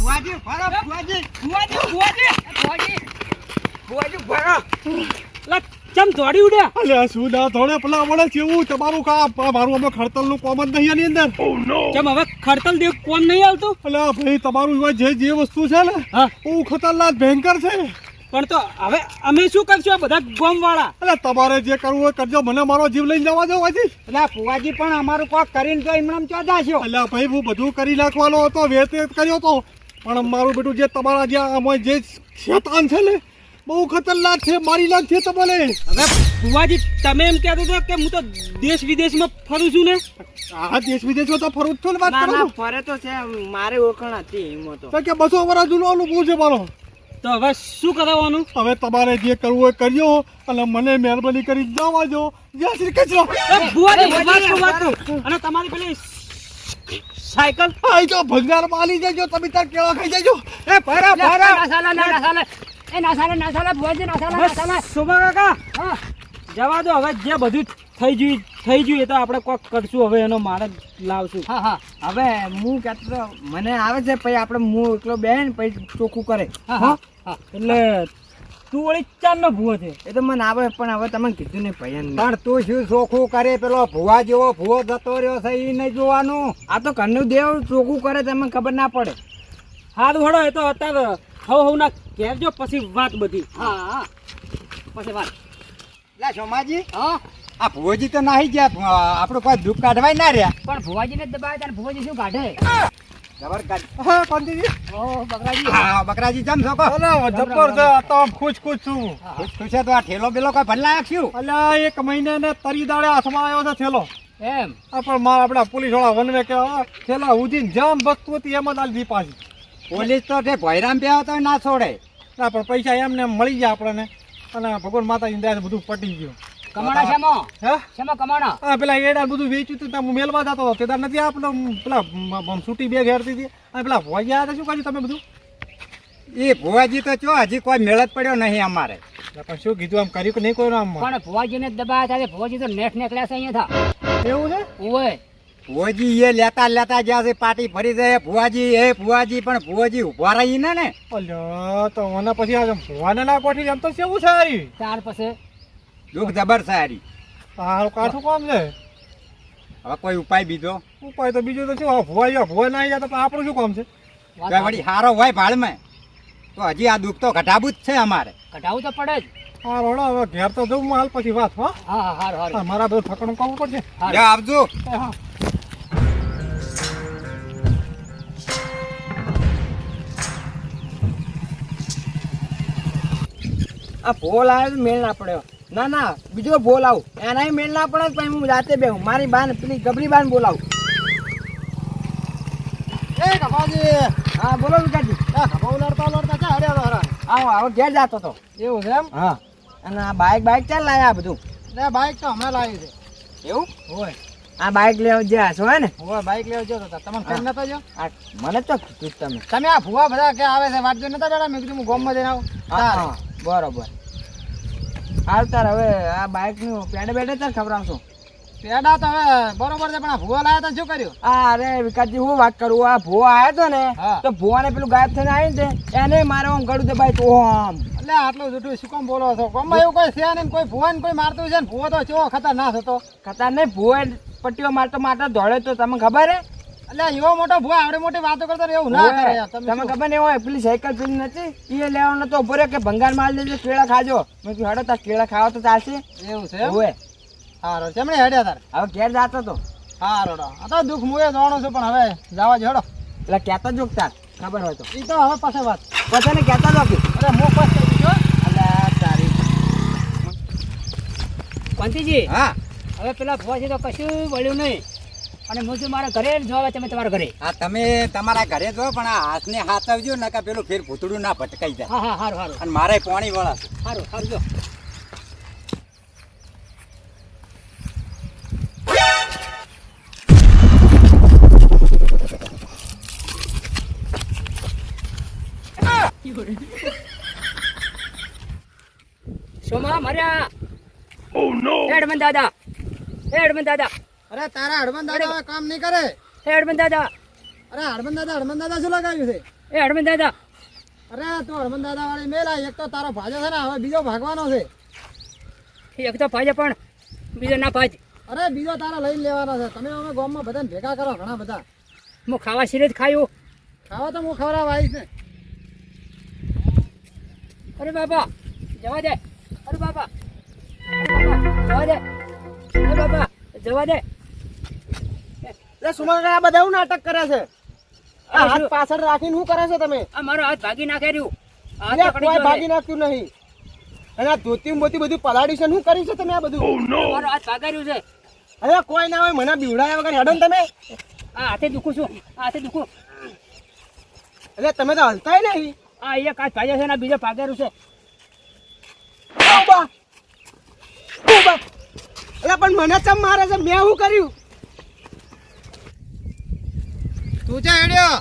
ફરો ભુવાજી. ભુવાજી ભુવાજી. ફરો લા ચમ દોડી ઉડ્યા? અલ્યા શું ના થોડે પેલા વડે કેવું? તમારું કા મારું અમે ખડતલનું કોમ જ નહીં આની અંદર. ચમ હવે ખડતલ કોમ નહીં આવતું? અલ્યા ભાઈ તમારું જે જે વસ્તુ છે ને હા. બહુ ખતરનાક ભયંકર છે. પણ તો હવે અમે શું કરશું? આ બધા ગોમ વાળા અલ્યા તમારે જે કરવું હોય કરજો મને મારો જીવ લઈને જવા દો હજી એટલે ફુવાજી પણ અમારું કોક કરીને તો એમણામ ચોદા છો. અલ્યા ભાઈ હું બધું કરી નાખવાનો હતો વેત કર્યો હતો પણ મારું બેટું જે તમારા જે આમાં જે શેતાન છે ને બહુ ખતરનાક છે મારી નાખશે તમને હવે ભુવાજી તમે એમ કહેતો હતો કે હું તો દેશ વિદેશમાં ફરું છું ને? આ દેશ વિદેશમાં તો ફરું જ છું ને વાત ના કરું. ફરે તો છે મારે ઓળખાણ હતી એમાં તો. તો કે બસો વર્ષ જૂનો અનુભવ છે મારો. તો હવે શું કરાવવાનું? હવે તમારે જે કરવું હોય કરજો અને મને મહેરબાની કરી જવા જો જય શ્રી કૃષ્ણ. એ ભુવાજી વાત તો વાત તો. અને તમારી પેલી સાયકલ. આઈ જો ભંગાર માલી જજો તમે તાર કેળા ખાઈ જજો. એ ફરા ફરા સાલા સુમા કાકા. જવા દો હવે જે બધું થઈ ગયું થઈ ગયું એ તો આપણે કોક કરશું હવે એનો માર્ગ લાવશું. હા હા. હવે હું કહેતો મને આવે છે પછી આપણે હું એકલો બેન પછી ચોખ્ખું કરે. હા? હા. એટલે તું વળી ચાર નો ભૂવો છે. એ તો મને આવે પણ હવે તમે કીધું ને ભાઈ પણ તું શું ચોખ્ખું કરે? પેલો ભુવા જેવો ભૂવો જતો રહ્યો છે એ નહીં જોવાનું? આ તો ઘરનું દેવ ચોખ્ખું કરે તમને ખબર ના પડે. હારું હડો એ તો અત્યારે હવ હવ ના કહેજો પછી વાત બધી. હા હા. પછી વાત. લે સોમાજી હા? આ ભુવાજી તો નાહી ગયા આપણું કોઈ દુઃખ કાઢવાય ના રહ્યા. પણ ભુવાજીને દબાવે ત્યારે ભુવાજી શું કાઢે? બકરાજી. જમ જબ્બર છે તો ખુશ ખુશ છું. ખુશ ખુશ તો આ ઠેલો બેલો કોઈ ભરલા શું? અલ્યા એક મહિને ને તરી દાડે હાથમાં આવ્યો છે થેલો. એમ? પણ મારા આપડા પોલીસવાળા વનવે કે થેલા જામ વસ્તુ હતી એમ જ દી પાછી. પોલીસ તો તે ભયરામ બે તો ના છોડે. ના પણ પૈસા એમને એમ મળી ગયા આપણને. અને ભગવાન માતાજી દયા બધું પટી ગયું. કમાણા શેમાં? હે? શેમાં કમાણા? હા પેલા એડા બધું વેચ્યું હતું તમે મેલવા જતો હતો. તેદાર નથી આપણે પેલા સૂટી બેગ હેરતી હતી. અને પેલા ભોજ્યા હતા શું કર્યું તમે બધું? એ ભુવાજી તો ચો હજી કોઈ મેળ જ પડ્યો નહીં અમારે. પણ શું કીધું આમ કર્યું કે નહીં કોઈ આમ? પણ ભુવાજીને જ દબાવે ત્યારે ભુવાજી તો નેઠ નીકળ્યા છે અહીંયા થા. એવું છે? ઓય ભુવાજી એ લેતા લેતા જ્યાં છે પાટી ફરી જાય ભુવાજી એ ભુવાજી પણ ભુવાજી ઊભા રહી ને ને. અલ્યા તો મને પછી આ ના કોઠી એમ તો કેવું છે હારી? ત્યાર પછી દુઃખ જબર સારી હારી. હારું કાઠું કોમ છે? હવે કોઈ ઉપાય બીજો? ઉપાય તો બીજું તો શું? આ ભુવા ભુવા ના આવી જાય તો આપણું શું કામ છે? વળી હારો હોય ભાડમાં તો હજી આ દુઃખ તો ઘટાવું જ છે અમારે. ઘટાવું તો પડે જ. હા રોડો હવે ઘેર તો જવું હાલ પછી વાત હો. હા હા હારું હારું. હા, મારા બધું ઠકણું કરવું પડશે. આવજો. હા. આ ભોલ આવ્યો મેળ ના પડ્યો. ના ના બીજો બોલાવ. એનાય મેળ ના પડે પછી હું જાતે બેહું. મારી બાન પેલી ગબરી બાન બોલાવું. એ કપાજી હા બોલો વિકાસજી. હા ખભા ઉલાડતા ઉલાડતા ક્યાં હર્યા હતા હરા? આવો આવો ઘેર જાતો તો. એવું છે એમ? હા. અને આ બાઇક બાઇક ચાલ લાયા આ બધું? ને બાઇક તો હમણાં લાવી છે. એવું? હોય. આ બાઇક લેવા જે છો હે ને? હોય બાઇક લેવા જ્યો હતા તમને કેમ નતો જો આ મને તો તમે તમે આ ભૂવા બધા કે આવે છે વાત જો નતા બેડા મેં કીધું હું ગામમાં જઈને આવું. બરોબર. હાલ તાર હવે આ બાઇકનું પેડે બેડે તાર ખબરાવશો પેડા તો હવે બરોબર છે પણ આ ભૂવા લાયા તો શું કર્યું? આ અરે વિકાસજી હું વાત કરું આ ભૂવો આવ્યો તો ને તો તો ભૂવાને પેલું ગાયબ થઈને આવી ને એને મારે આમ ગળું દબાય તો આમ એટલે આટલું જૂઠું શું કામ બોલો છો? કોમમાં એવું કોઈ છે નહીં કોઈ ભૂવા ને કોઈ મારતું છે ને? ભૂવો તો ચેવો ખતરનાક હતો. ખતર નહીં ભૂવે પટ્ટીઓ મારતો મારતો દોડે તો તમને ખબર હે? એટલે એવો મોટો ભુવા આવડી મોટી વાતો કરતો એવું ના કરે તમે ખબર નહીં હોય પેલી સાયકલ પેલી નથી? એ લેવાનો તો ઊભો કે ભંગાર માલ દેજો કેળા ખાજો. મેં કીધું હેડો તાર કેળા ખાવા તો ચાલશે. એવું છે હોય હારો ચમણે હેડ્યા તાર? હવે ઘેર જાતો તો. હારો આ તો દુઃખ મુએ જાણો છું પણ હવે જવા જ હેડો. એટલે કહેતા જોક તાર ખબર હોય તો. એ તો હવે પાસે વાત. બધાને કહેતા જો અરે મો પાસ થઈ ગયો અલ્યા તારી. પંતીજી હા. હવે પેલા ભુવાજી તો કશું વળ્યું નહીં. અને હું છું મારા ઘરે જ જોવા તમે તમારા ઘરે. હા તમે તમારા ઘરે જો પણ આ હાથને હાથ આવજો ને કે પેલું ફેર ભૂતડું ના ભટકાઈ જાય. હા હા સારું સારું અને મારે પાણી વળા સારું સારું જો. સોમા મર્યા. ઓ નો હેડમન દાદા. હેડમન દાદા. અરે તારા હડમન દાદા કામ નહીં કરે. હેડમન દાદા. અરે હડમન દાદા હડમન દાદા શું લગાવ્યું છે? એ હડમન દાદા. અરે તું હડમન દાદા વાળી મેલા એક તો તારો ભાજો છે ને હવે બીજો ભાગવાનો છે. એક તો ભાજે પણ બીજો ના ભાજ. અરે બીજો તારા લઈને લેવાનો છે. તમે અમે ગામમાં બધાને ભેગા કરો ઘણા બધા. હું ખાવા સિરે જ ખાયું. ખાવા તો હું ખવડાવ આવીશ ને. અરે બાબા જવા દે. અરે બાપા. અરે બાબા જવા દે. અરે બાબા જવા દે. એટલે સુમકા આ બધા એવું નાટક કરે છે? આ હાથ પાછળ રાખીને શું કરે છે તમે? આ મારો હાથ ભાગી નાખે રહ્યું. હાથ કોઈ ભાગી નાખ્યું નહીં. અને આ ધોતી મોતી બધું પલાળ્યું છે શું કર્યું છે તમે આ બધું? મારો હાથ ભાગાર્યું છે. અરે કોઈ ના હોય મને બીવડાયા વગર હેડો તમે. આ હાથે દુખું છું આ હાથે દુખું. એટલે તમે તો હલતાય નહીં. આ એક હાથ ભાજે છે ને આ બીજો ભાગેરું છે. ઊભા. ઊભા. એટલે પણ મને ચમ મારે છે? મેં શું કર્યું? તું છે હેડ્યો.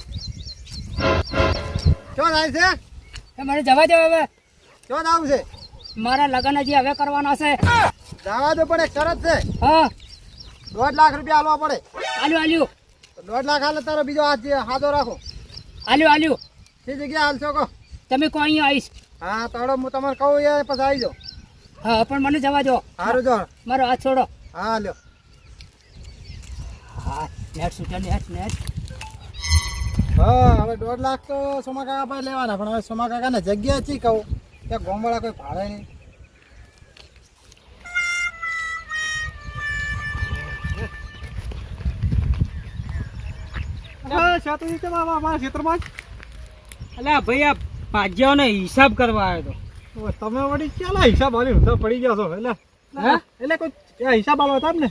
ચો થાય છે? એ મને જવા દે હવે. ચો આવું છે? મારા લગ્ન હજી હવે કરવાના છે. જવા દો પણ એક શરત છે. હા. દોઢ લાખ રૂપિયા આલવા પડે. આલ્યું આલ્યું દોઢ લાખ હાલે તારો બીજો હાથ હાથો રાખો. આલ્યું આલ્યું તે જગ્યાએ હાલશો કહો? તમે કોઈ અહીંયા આવીશ. હા તો હું તમારે કહું એ પછી આવી જાઓ હા પણ મને જવા દો. સારું જો. મારો હાથ છોડો. હા લ્યો. હા નેટ છૂટ્યા નેટ નેટ. હા હવે દોઢ લાખ તો સોમા કાકા પાસે લેવાના પણ હવે સોમા કાકાને જગ્યા ચી કહું. ત્યાં ગોમવાળા કોઈ ભાડે નહીં. અલ્યા ભાઈ આ ભાજ્યાઓને હિસાબ કરવા આવ્યો હવે તમે વળી ક્યાં હિસાબ આલી ઊંધા પડી ગયા છો. એટલે હે? એટલે કોઈ હિસાબ આલવા હતા ને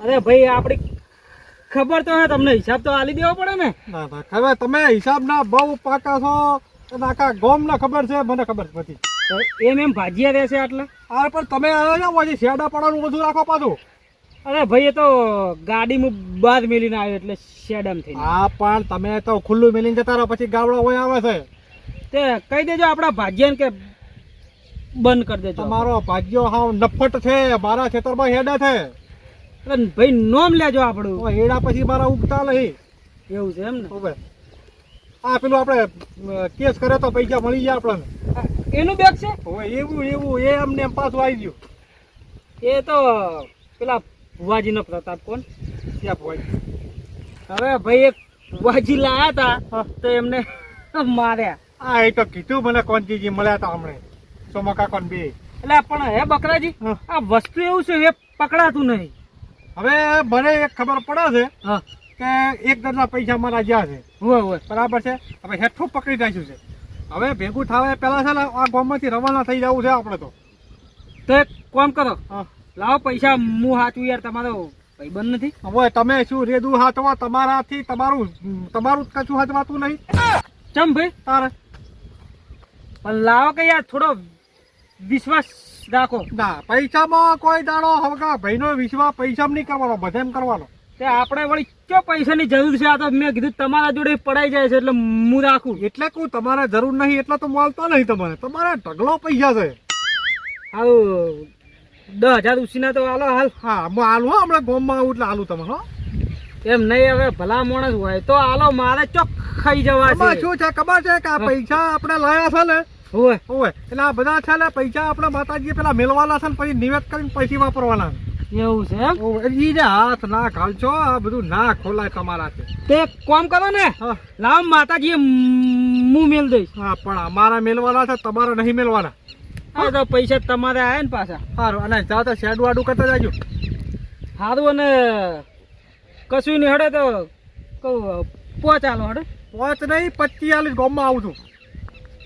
અરે ભાઈ આપણી ખબર તો હે તમને હિસાબ તો આલી દેવો પડે ને. ના ના ખબર તમે હિસાબના બહુ પાકા છો આખા ગોમ ના ખબર છે મને ખબર નથી એમ એમ ભાજીયા રહેશે આટલા? આ પણ તમે પછી શેડા પડવાનું બધું રાખો પાછું. અરે ભાઈ એ તો ગાડીમાં બાદ મેલીને આવ્યો એટલે શેડમ થઈ હા પણ તમે તો ખુલ્લું મેલીને જતા રહો પછી ગાવડા હોય આવે છે. તે કહી દેજો આપણા ભાગ્યને કે બંધ કરી દેજો. તમારો ભાગ્યો હાવ નફટ છે મારા ખેતરમાં હેડા છે. અરે ભાઈ નોમ લેજો આપણું. હેડા પછી મારા ઉગતા નહીં. એવું છે એમ ને? હવે. આ પેલું આપણે કેસ કરે તો પૈસા મળી જાય આપણને. એનું બેગ છે? હવે એવું એવું એ અમને એમ પાછું આવી ગયું. એ તો પેલા ભુવાજીનો પ્રતાપ કોણ? ત્યાં ભુવાજી? હવે ભાઈ એક ભુવાજી લાયા હતા તો એમને માર્યા. આ એ તો કીધું મને કોનજીજી મળ્યા હતા હમણે. સોમકા કોન બે? એટલે પણ હે બકરાજી. આ વસ્તુ એવું છે એ પકડાતું નહીં. હવે મને એક ખબર પડે છે કે એક દરના પૈસા મારા જ્યાં છે. હોય હોય. બરાબર છે? હવે હેઠું પકડી રાખ્યું છે. હવે ભેગું થવા પહેલાં છે ને આ ગામમાંથી રવાના થઈ જવું છે આપણે તો. તો એક કામ કરો. હા. લાવો પૈસા હું હાચું યાર તમારો ભાઈબંધ નથી. હવે તમે શું રેદું હાથવા? તમારાથી તમારું તમારું જ કશું હાથવાતું નહીં. ચમ ભાઈ? તારે. પણ લાવો કે યાર થોડો વિશ્વાસ રાખો. ના પૈસામાં કોઈ દાડો હવકા ભાઈનો વિશ્વાસ પૈસામાં નહીં કરવાનો બધે કરવાનો. તે આપણે વળી કયો પૈસાની જરૂર છે? આ તો મેં કીધું તમારા જોડે પડાઈ જાય છે એટલે હું રાખું. એટલે કહું તમારે જરૂર નહીં એટલે તો મળતો નહીં તમારે. તમારે ઢગલો પૈસા છે. હાલ દસ હજાર ઉછીના તો હાલો હાલ. હા હું હાલું હો હમણાં ગોમમાં આવું એટલે હાલું તમને હો. એમ નહીં હવે ભલા માણસ હોય તો હાલો મારે ચોક ખાઈ જવા છે. શું છે? ખબર છે કે આ પૈસા આપણે લાયા છે ને? હોય હોય એટલે આ બધા છે ને પૈસા આપણે માતાજી પેલા મેળવાના છે ને પછી નિવેદ કરીને પૈસા વાપરવાના એવું છે એમ? ઈ ને હાથ ના ઘાલશો આ બધું ના ખોલાય તમારાથી તે કામ કરો ને લાવ માતાજી હું મેલ દઈશ. હા પણ અમારા મેળવાના છે તમારે નહીં મેળવાના. તો પૈસા તમારે આવ્યા ને પાછા. સારું અને જાઓ તો શેડ વાડું કરતા જાજો. સારું અને કશું નહીં હડે તો કહું પહોંચાલો હડે. પહોંચ નહીં પચીસ આલીસ ગામમાં આવું છું.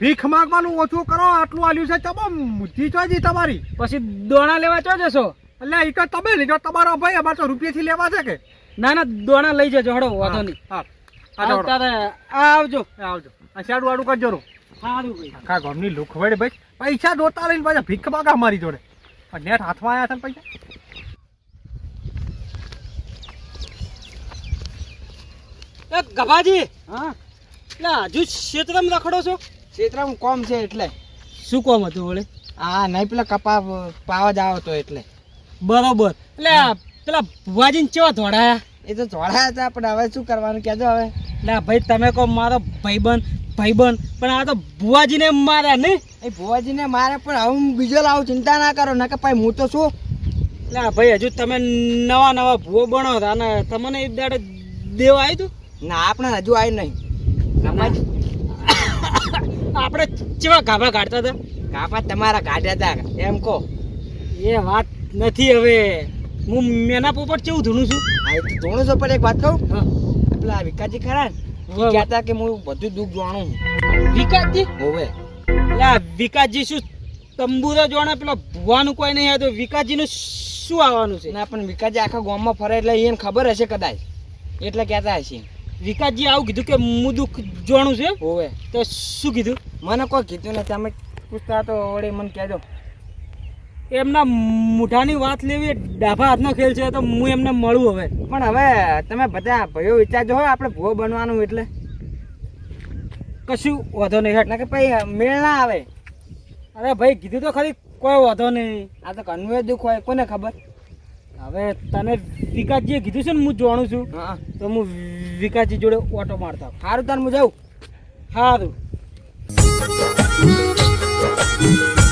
ભીખ માગવાનું ઓછું કરો આટલું આલ્યું છે તમે બુદ્ધિ ચોજી તમારી. પછી દોણા લેવા ચો જશો? એટલે એ તો તમે નહીં તમારો ભાઈ અમારે તો રૂપિયાથી લેવા છે કે? ના ના દોણા લઈ જજો હડો વાંધો નહીં. હા હા આવ આવજો. આવજો. આ શેડ વાડું કરજો રો આખા ગામની લુખવડ ભાઈ. પૈસા દોતા લઈને પાછા ભીખ માગા મારી જોડે. નેટ હાથમાં આવ્યા છે ને પૈસા? એ ગભાજી હા? એટલે હજુ ક્ષેત્રમાં રખડો છો? ક્ષેત્રમાં કોમ છે એટલે? શું કોમ હતું વળે? હા નહીં પેલા કપા પાવા જ આવો તો એટલે. બરોબર. એટલે પેલા ભુવાજીને ચેવા ધોડાયા એ તો ધોડાયા હતા પણ હવે શું કરવાનું કહેજો હવે. એટલે ભાઈ તમે કહો મારો ભાઈબંધ ભાઈબંધ પણ આ તો ભુવાજીને માર્યા નહીં એ ભુવાજીને મારે પણ હવે હું બીજો લાવું ચિંતા ના કરો ના કે ભાઈ હું તો શું? એટલે ભાઈ હજુ તમે નવા નવા ભૂવો બનો હતા અને તમને એક દાડે દેવા આવ્યું હતું ના આપણે હજુ આવી નહીં. સમજ આપણે કેવા ગાભા કાઢતા હતા? ગાભા તમારા કાઢ્યા હતા એમ કહો. એ વાત નથી હવે. હું મેના પોપટ કેવું ધૂણું છું? હા તો ધૂણું છો પણ એક વાત કહું. હા. પેલા વિકાસજી ખરા ને કહેતા કે હું બધું દુઃખ જાણું વિકાસજી હોવે. એટલે વિકાસજી શું તંબુરો જોણે પેલા ભુવાનું કોઈ નહીં આવતું વિકાસજીનું શું આવવાનું છે? ના પણ વિકાસજી આખા ગામમાં ફરે એટલે એને ખબર હશે કદાચ. એટલે કહેતા હશે. વિકાસજી આવું કીધું કે હું દુઃખ જોણું છે હોવે. તો શું કીધું? મને કોઈ કીધું નથી. તમે પૂછતા તો વળી મને કહેજો. એમના મુઠાની વાત લેવી ડાભા હાથનો ખેલ છે તો હું એમને મળું હવે. પણ હવે તમે બધા ભાઈઓ વિચારજો હો આપણે ભૂવો બનવાનું એટલે. કશું વાંધો નહીં એટલે કે ભાઈ મેળ ના આવે. અરે ભાઈ કીધું તો ખરી કોઈ વાંધો નહીં. આ તો કન્વે દુઃખ હોય કોને ખબર? હવે તને વિકાસજીએ કીધું છે ને હું જાણું છું. હા. તો હું વિકાસજી જોડે ઓટો મારતા સારું તાર હું જાઉં. સારું Thank you.